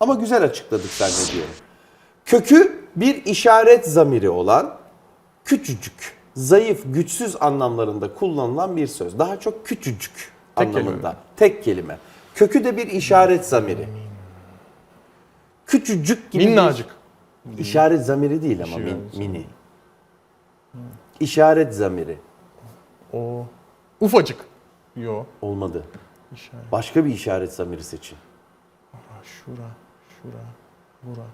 Ama güzel açıkladık zannediyorum. Kökü bir işaret zamiri olan küçücük, zayıf, güçsüz anlamlarında kullanılan bir söz. Daha çok küçücük Tek anlamında. kelime? Tek kelime. Kökü de bir işaret zamiri. Küçücük gibi bir- Minnacık. İşaret zamiri değil ama İşaret min- mini. İşaret zamiri. O. Ufacık. Yo. Olmadı. İşaret. Başka bir işaret zamiri seçin. Şura. Şura. Bura.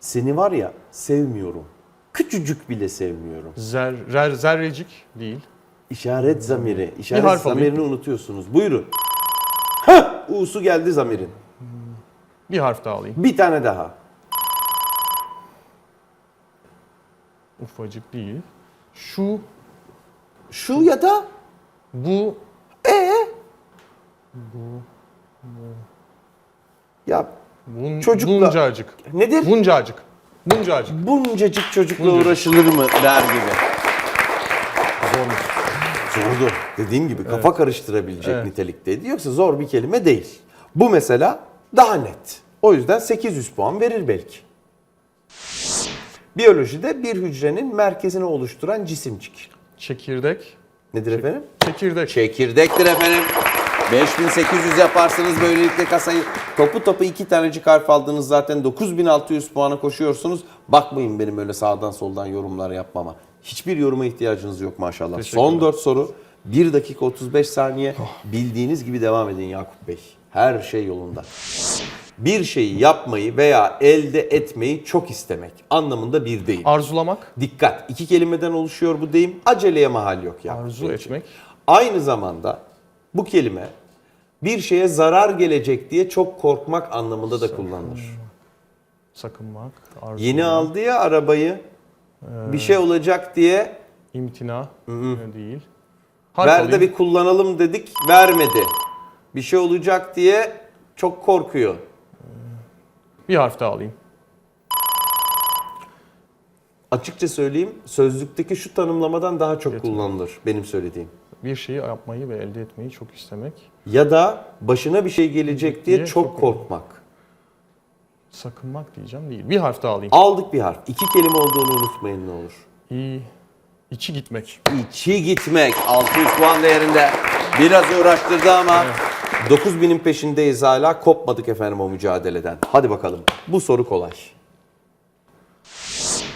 Seni var ya sevmiyorum. Küçücük bile sevmiyorum. Zer, zer, zerrecik değil. İşaret zamiri. İşaret harf alayım. zamirini unutuyorsunuz. Buyurun. Hah! U'su geldi zamirin. Bir harf daha alayım. Bir tane daha. Ufacık değil. Şu. Şu ya da Bu. ya Bun, Çocukla- Buncacık. nedir? Buncacık. Buncacık. Buncacık çocukla Buncacık. uğraşılır mı der gibi. Zormuş. Zordu. Dediğim gibi kafa karıştırabilecek Evet. nitelikteydi. Yoksa zor bir kelime değil. Bu mesela daha net. O yüzden 800 puan verir belki. Biyolojide bir hücrenin merkezini oluşturan cisimcik. Çekirdek. Nedir efendim? Çekirdek. Çekirdektir efendim. 5800 yaparsınız böylelikle kasayı. Topu topu iki tanecik harf aldınız zaten 9600 puana koşuyorsunuz. Bakmayın benim öyle sağdan soldan yorumlar yapmama. Hiçbir yoruma ihtiyacınız yok maşallah. Son 4 soru. 1 dakika 35 saniye. Bildiğiniz gibi devam edin Yakup Bey. Her şey yolunda. Bir şeyi yapmayı veya elde etmeyi çok istemek anlamında bir deyim. Arzulamak. Dikkat. iki kelimeden oluşuyor bu deyim. Aceleye mahal yok Yakup Arzu etmek. Aynı zamanda bu kelime bir şeye zarar gelecek diye çok korkmak anlamında da kullanılır. Sakınmak. Arzu. Yeni aldı ya arabayı bir şey olacak diye İmtina. Ne değil. ver de alayım. bir kullanalım dedik vermedi. Bir şey olacak diye çok korkuyor. Bir harf daha alayım. Açıkça söyleyeyim sözlükteki şu tanımlamadan daha çok Yetmiyor. kullanılır benim söylediğim. Bir şeyi yapmayı ve elde etmeyi çok istemek. Ya da başına bir şey gelecek diye Diye çok çok korkmak. Sakınmak diyeceğim değil. Bir harf daha alayım. Aldık bir harf. İki kelime olduğunu unutmayın ne olur. İyi. İçi gitmek. İçi gitmek 600 puan değerinde. Biraz uğraştırdı ama 9000'in peşindeyiz hala. Kopmadık efendim o mücadeleden. Hadi bakalım. Bu soru kolay.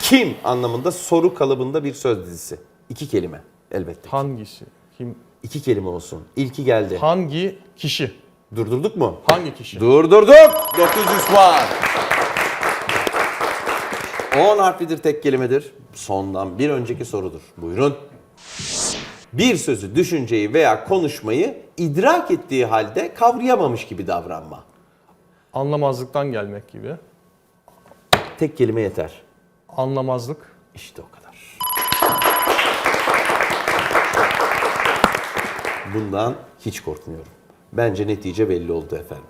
Kim anlamında soru kalıbında bir söz dizisi. İki kelime elbette. Hangisi? Kim? İki kelime olsun. İlki geldi. Hangi kişi? Durdurduk mu? Hangi kişi? Durdurduk. 900 puan. 10 harflidir tek kelimedir. Sondan bir önceki sorudur. Buyurun. Bir sözü, düşünceyi veya konuşmayı idrak ettiği halde kavrayamamış gibi davranma. Anlamazlıktan gelmek gibi. Tek kelime yeter. Anlamazlık. İşte o kadar. Bundan hiç korkmuyorum. Bence netice belli oldu efendim.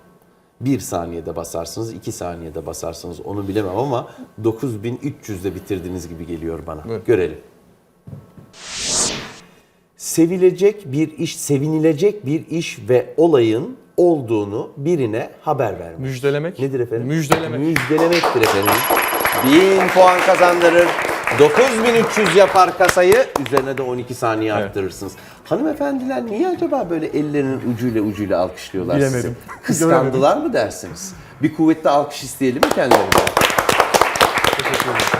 Bir saniyede basarsınız, iki saniyede basarsınız onu bilemem ama 9300'de bitirdiğiniz gibi geliyor bana. Evet. Görelim. Sevilecek bir iş, sevinilecek bir iş ve olayın olduğunu birine haber vermek. Müjdelemek. Nedir efendim? Müjdelemek. Müjdelemektir efendim. 1000 puan kazandırır. 9300 yapar kasayı. Üzerine de 12 saniye arttırırsınız. Hanımefendiler niye acaba böyle ellerinin ucuyla ucuyla alkışlıyorlar Bilemedim. sizi? Kıskandılar mı dersiniz? Bir kuvvetli alkış isteyelim mi kendilerinden?